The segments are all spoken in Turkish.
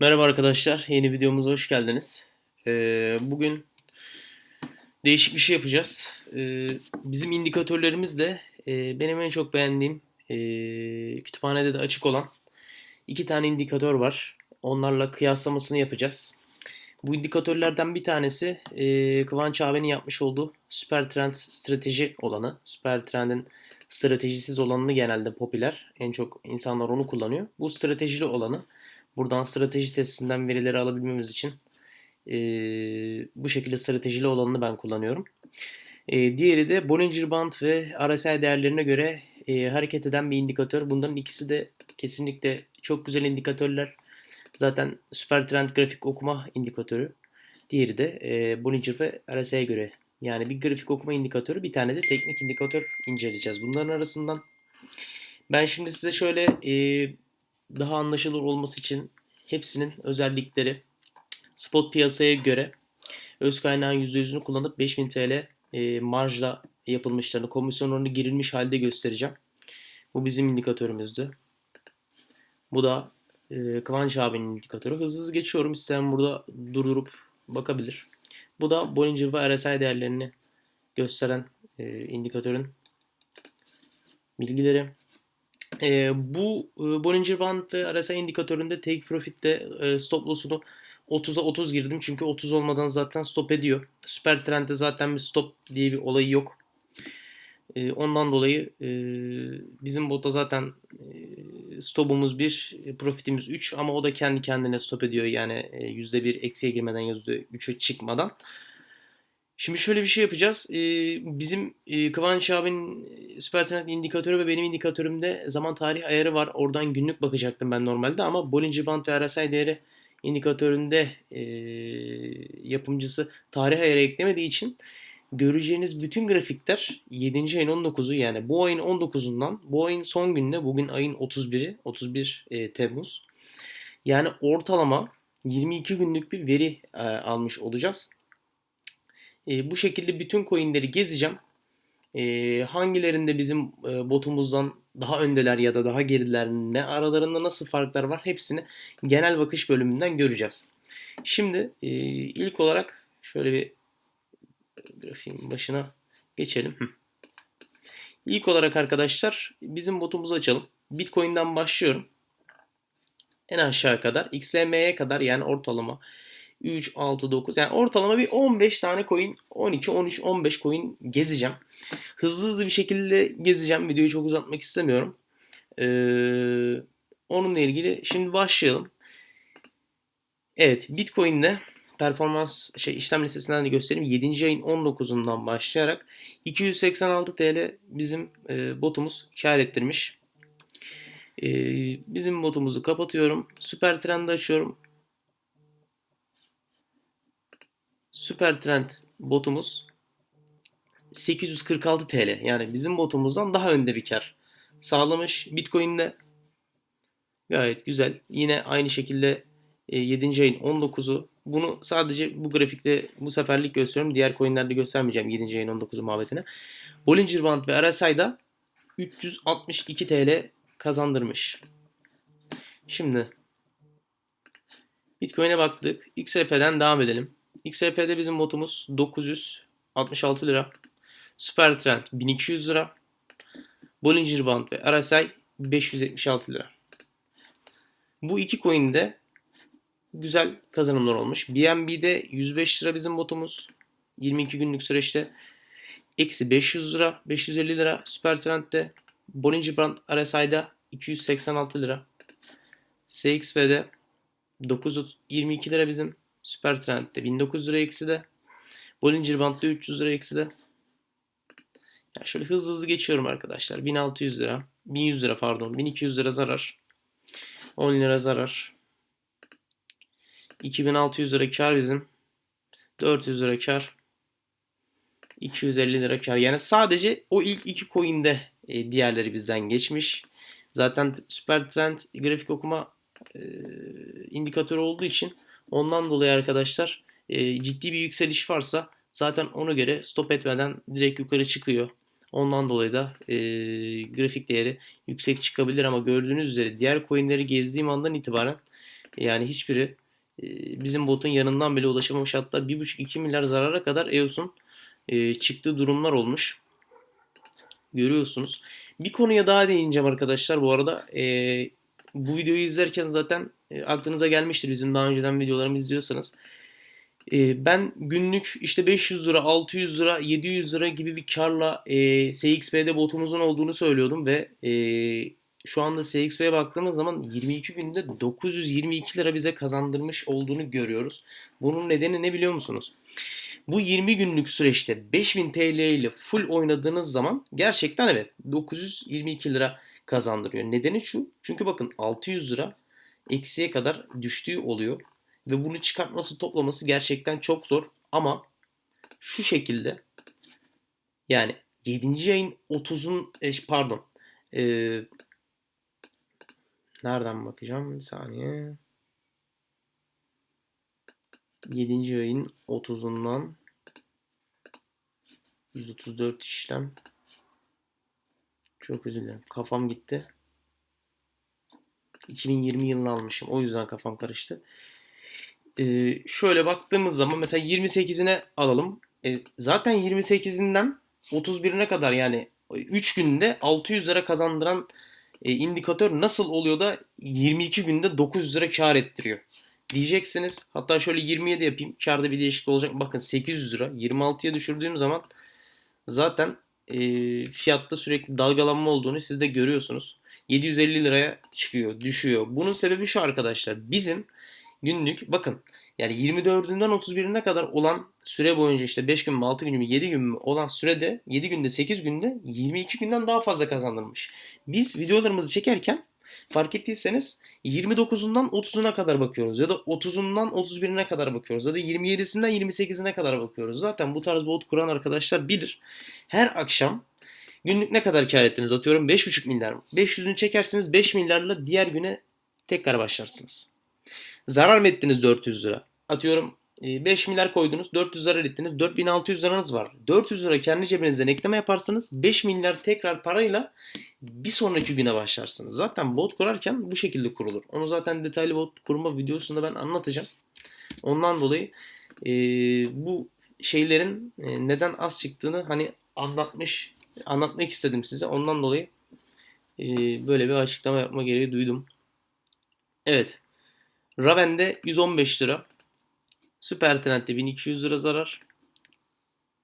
Merhaba arkadaşlar, yeni videomuza hoş geldiniz. Ee, bugün değişik bir şey yapacağız. Ee, bizim indikatörlerimizle e, benim en çok beğendiğim e, kütüphanede de açık olan iki tane indikatör var. Onlarla kıyaslamasını yapacağız. Bu indikatörlerden bir tanesi e, Kıvanç abinin yapmış olduğu Süper Trend strateji olanı. Süper Trend'in stratejisiz olanını genelde popüler. En çok insanlar onu kullanıyor. Bu stratejili olanı. Buradan strateji testinden verileri alabilmemiz için e, bu şekilde stratejili olanını ben kullanıyorum. E, diğeri de Bollinger Band ve RSI değerlerine göre e, hareket eden bir indikatör. Bunların ikisi de kesinlikle çok güzel indikatörler. Zaten süper trend grafik okuma indikatörü. Diğeri de e, Bollinger ve RSI'ye göre. Yani bir grafik okuma indikatörü bir tane de teknik indikatör inceleyeceğiz. Bunların arasından ben şimdi size şöyle e, daha anlaşılır olması için hepsinin özellikleri spot piyasaya göre öz kaynağın %100'ünü kullanıp 5000 TL e, marjla yapılmışlarını, komisyon oranı girilmiş halde göstereceğim. Bu bizim indikatörümüzdü. Bu da e, Kıvanç abinin indikatörü. Hızlı hızlı geçiyorum. İsteyen burada durdurup bakabilir. Bu da Bollinger ve RSI değerlerini gösteren e, indikatörün bilgileri. E, bu e, Bollinger Band ve RSI indikatöründe take profit'te e, stop loss'unu 30'a 30 girdim. Çünkü 30 olmadan zaten stop ediyor. Süper Trend'de zaten bir stop diye bir olayı yok. E, ondan dolayı e, bizim botta zaten e, stopumuz 1, profitimiz 3 ama o da kendi kendine stop ediyor. Yani e, %1 eksiye girmeden %3'e çıkmadan. Şimdi şöyle bir şey yapacağız. Ee, bizim e, Kıvanç abinin Süper Trend indikatörü ve benim indikatörümde zaman tarih ayarı var. Oradan günlük bakacaktım ben normalde ama Bollinger Band ve RSI değeri indikatöründe e, yapımcısı tarih ayarı eklemediği için göreceğiniz bütün grafikler 7. ayın 19'u yani bu ayın 19'undan bu ayın son gününe bugün ayın 31'i 31 e, Temmuz yani ortalama 22 günlük bir veri e, almış olacağız. E, bu şekilde bütün coinleri gezeceğim. E, hangilerinde bizim e, botumuzdan daha öndeler ya da daha geriler, ne aralarında nasıl farklar var hepsini genel bakış bölümünden göreceğiz. Şimdi e, ilk olarak şöyle bir grafiğin başına geçelim. İlk olarak arkadaşlar bizim botumuzu açalım. Bitcoin'den başlıyorum. En aşağı kadar XLM'ye kadar yani ortalama 3, 6, 9 yani ortalama bir 15 tane coin 12, 13, 15 coin gezeceğim. Hızlı hızlı bir şekilde gezeceğim. Videoyu çok uzatmak istemiyorum. Ee, onunla ilgili şimdi başlayalım. Evet Bitcoin'de performans şey işlem listesinden de göstereyim. 7. ayın 19'undan başlayarak 286 TL bizim e, botumuz kar ettirmiş. E, bizim botumuzu kapatıyorum. Süper Trend'i açıyorum. Süper Trend botumuz 846 TL. Yani bizim botumuzdan daha önde bir kar sağlamış. Bitcoin'de gayet güzel. Yine aynı şekilde 7. E, ayın 19'u. Bunu sadece bu grafikte bu seferlik gösteriyorum. Diğer coinlerde göstermeyeceğim 7. ayın 19'u muhabbetine. Bollinger Band ve RSI'da 362 TL kazandırmış. Şimdi Bitcoin'e baktık. XRP'den devam edelim. XRP'de bizim botumuz 966 lira. Super Trend 1200 lira. Bollinger Band ve RSI 576 lira. Bu iki coin'de güzel kazanımlar olmuş. BNB'de 105 lira bizim botumuz. 22 günlük süreçte. Eksi 500 lira, 550 lira. Super Trend'de Bollinger Band RSI'da 286 lira. SXP'de 922 lira bizim. Süper Trend'de 1900 lira eksi de. Bollinger Band'da 300 lira eksi de. Yani şöyle hızlı hızlı geçiyorum arkadaşlar. 1600 lira. 1100 lira pardon. 1200 lira zarar. 10 lira zarar. 2600 lira kar bizim. 400 lira kar. 250 lira kar. Yani sadece o ilk iki coin'de e, diğerleri bizden geçmiş. Zaten süper trend grafik okuma e, indikatörü olduğu için Ondan dolayı arkadaşlar e, ciddi bir yükseliş varsa zaten ona göre stop etmeden direkt yukarı çıkıyor. Ondan dolayı da e, grafik değeri yüksek çıkabilir ama gördüğünüz üzere diğer coinleri gezdiğim andan itibaren Yani hiçbiri e, bizim botun yanından bile ulaşamamış. Hatta 1,5-2 milyar zarara kadar EOS'un e, çıktığı durumlar olmuş. Görüyorsunuz. Bir konuya daha değineceğim arkadaşlar. Bu arada e, bu videoyu izlerken zaten e, aklınıza gelmiştir bizim daha önceden videolarımı izliyorsanız. E, ben günlük işte 500 lira, 600 lira, 700 lira gibi bir karla e, SXP'de botumuzun olduğunu söylüyordum ve e, şu anda SXP'ye baktığımız zaman 22 günde 922 lira bize kazandırmış olduğunu görüyoruz. Bunun nedeni ne biliyor musunuz? Bu 20 günlük süreçte 5000 TL ile full oynadığınız zaman gerçekten evet 922 lira kazandırıyor. Nedeni şu. Çünkü bakın 600 lira eksiye kadar düştüğü oluyor. Ve bunu çıkartması toplaması gerçekten çok zor. Ama şu şekilde yani 7. ayın 30'un e, pardon e, nereden bakacağım bir saniye 7. ayın 30'undan 134 işlem çok özür dilerim kafam gitti 2020 yılını almışım o yüzden kafam karıştı ee, şöyle baktığımız zaman mesela 28'ine alalım. E, zaten 28'inden 31'ine kadar yani 3 günde 600 lira kazandıran e, indikatör nasıl oluyor da 22 günde 900 lira kar ettiriyor? Diyeceksiniz. Hatta şöyle 27 yapayım. Karda bir değişiklik olacak. Bakın 800 lira. 26'ya düşürdüğüm zaman zaten e, fiyatta sürekli dalgalanma olduğunu siz de görüyorsunuz. 750 liraya çıkıyor, düşüyor. Bunun sebebi şu arkadaşlar. Bizim günlük bakın yani 24'ünden 31'ine kadar olan süre boyunca işte 5 gün mü 6 gün mü 7 gün mü olan sürede 7 günde 8 günde 22 günden daha fazla kazandırmış. Biz videolarımızı çekerken fark ettiyseniz 29'undan 30'una kadar bakıyoruz ya da 30'undan 31'ine kadar bakıyoruz ya da 27'sinden 28'ine kadar bakıyoruz. Zaten bu tarz bot kuran arkadaşlar bilir. Her akşam günlük ne kadar kar ettiniz atıyorum 5,5 milyar mı? 500'ünü çekersiniz 5 milyarla diğer güne tekrar başlarsınız. Zarar mı ettiniz 400 lira? Atıyorum 5 e, milyar koydunuz 400 zarar ettiniz 4600 liranız var. 400 lira kendi cebinizden ekleme yaparsınız 5 milyar tekrar parayla bir sonraki güne başlarsınız. Zaten bot kurarken bu şekilde kurulur. Onu zaten detaylı bot kurma videosunda ben anlatacağım. Ondan dolayı e, bu şeylerin e, neden az çıktığını hani anlatmış anlatmak istedim size. Ondan dolayı e, böyle bir açıklama yapma gereği duydum. Evet. Raven'de 115 lira. Süper Trend'de 1200 lira zarar.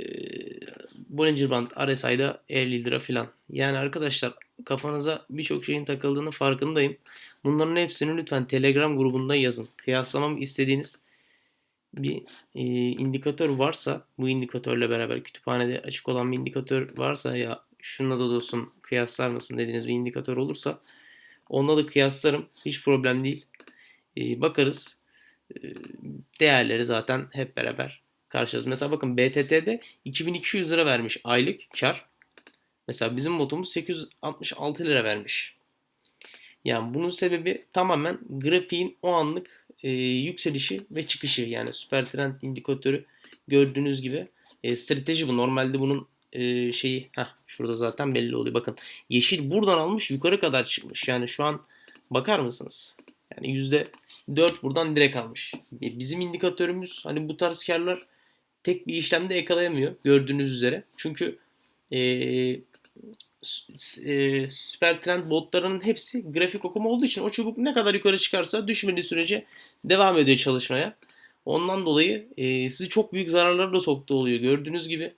Ee, Bollinger Band RSI'da 50 lira filan. Yani arkadaşlar kafanıza birçok şeyin takıldığını farkındayım. Bunların hepsini lütfen Telegram grubunda yazın. Kıyaslamam istediğiniz bir e, indikatör varsa bu indikatörle beraber kütüphanede açık olan bir indikatör varsa ya şununla da dostum kıyaslar mısın dediğiniz bir indikatör olursa onunla da kıyaslarım. Hiç problem değil. E, bakarız. E, değerleri zaten hep beraber karşılarız. Mesela bakın BTT'de 2200 lira vermiş aylık kar. Mesela bizim botumuz 866 lira vermiş. Yani bunun sebebi tamamen grafiğin o anlık e, yükselişi ve çıkışı. Yani süper trend indikatörü gördüğünüz gibi e, strateji bu. Normalde bunun e, şeyi heh, şurada zaten belli oluyor. Bakın yeşil buradan almış yukarı kadar çıkmış. Yani şu an bakar mısınız? Yani %4 buradan direkt almış. E, bizim indikatörümüz hani bu tarz karlar tek bir işlemde yakalayamıyor gördüğünüz üzere. Çünkü e, e, süper trend botlarının hepsi grafik okuma olduğu için o çubuk ne kadar yukarı çıkarsa düşmediği sürece devam ediyor çalışmaya. Ondan dolayı e, sizi çok büyük zararlara da soktu oluyor. Gördüğünüz gibi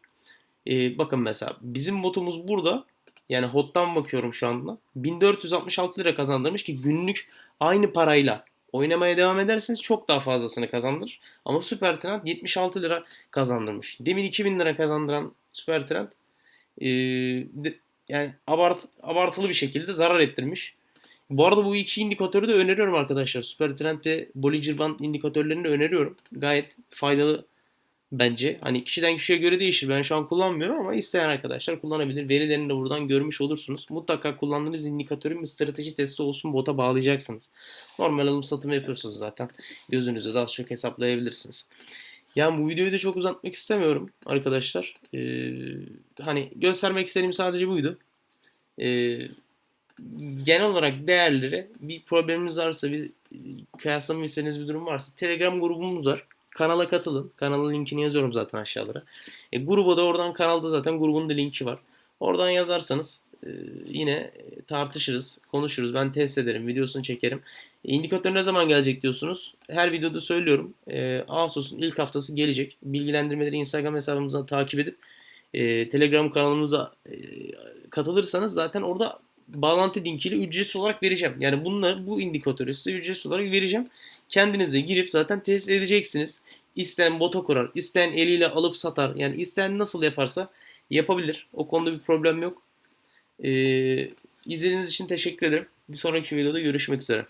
e, bakın mesela bizim botumuz burada yani HOT'tan bakıyorum şu anda. 1466 lira kazandırmış ki günlük aynı parayla oynamaya devam ederseniz çok daha fazlasını kazandırır. Ama Süper Trend 76 lira kazandırmış. Demin 2000 lira kazandıran Süper Trend e, de, yani abart, abartılı bir şekilde zarar ettirmiş. Bu arada bu iki indikatörü de öneriyorum arkadaşlar. Süper Trend ve Bollinger Band indikatörlerini öneriyorum. Gayet faydalı bence. Hani kişiden kişiye göre değişir. Ben şu an kullanmıyorum ama isteyen arkadaşlar kullanabilir. Verilerini de buradan görmüş olursunuz. Mutlaka kullandığınız indikatörün bir strateji testi olsun bota bağlayacaksınız. Normal alım satım yapıyorsunuz zaten. Gözünüzü de az çok hesaplayabilirsiniz. Yani bu videoyu da çok uzatmak istemiyorum arkadaşlar. Ee, hani göstermek istediğim sadece buydu. Ee, genel olarak değerleri bir probleminiz varsa bir kıyaslama istediğiniz bir durum varsa Telegram grubumuz var. Kanala katılın. Kanalın linkini yazıyorum zaten aşağılara. E, gruba da oradan kanalda zaten grubun da linki var. Oradan yazarsanız e, yine tartışırız, konuşuruz. Ben test ederim, videosunu çekerim. E, indikatör ne zaman gelecek diyorsunuz. Her videoda söylüyorum. E, Ağustos'un ilk haftası gelecek. Bilgilendirmeleri Instagram hesabımızdan takip edip e, Telegram kanalımıza e, katılırsanız zaten orada bağlantı linkiyle ücretsiz olarak vereceğim. Yani bunları bu indikatörü size ücretsiz olarak vereceğim. Kendinize girip zaten test edeceksiniz. İsteyen bota kurar, isteyen eliyle alıp satar. Yani isteyen nasıl yaparsa yapabilir. O konuda bir problem yok. Ee, izlediğiniz için teşekkür ederim. Bir sonraki videoda görüşmek üzere.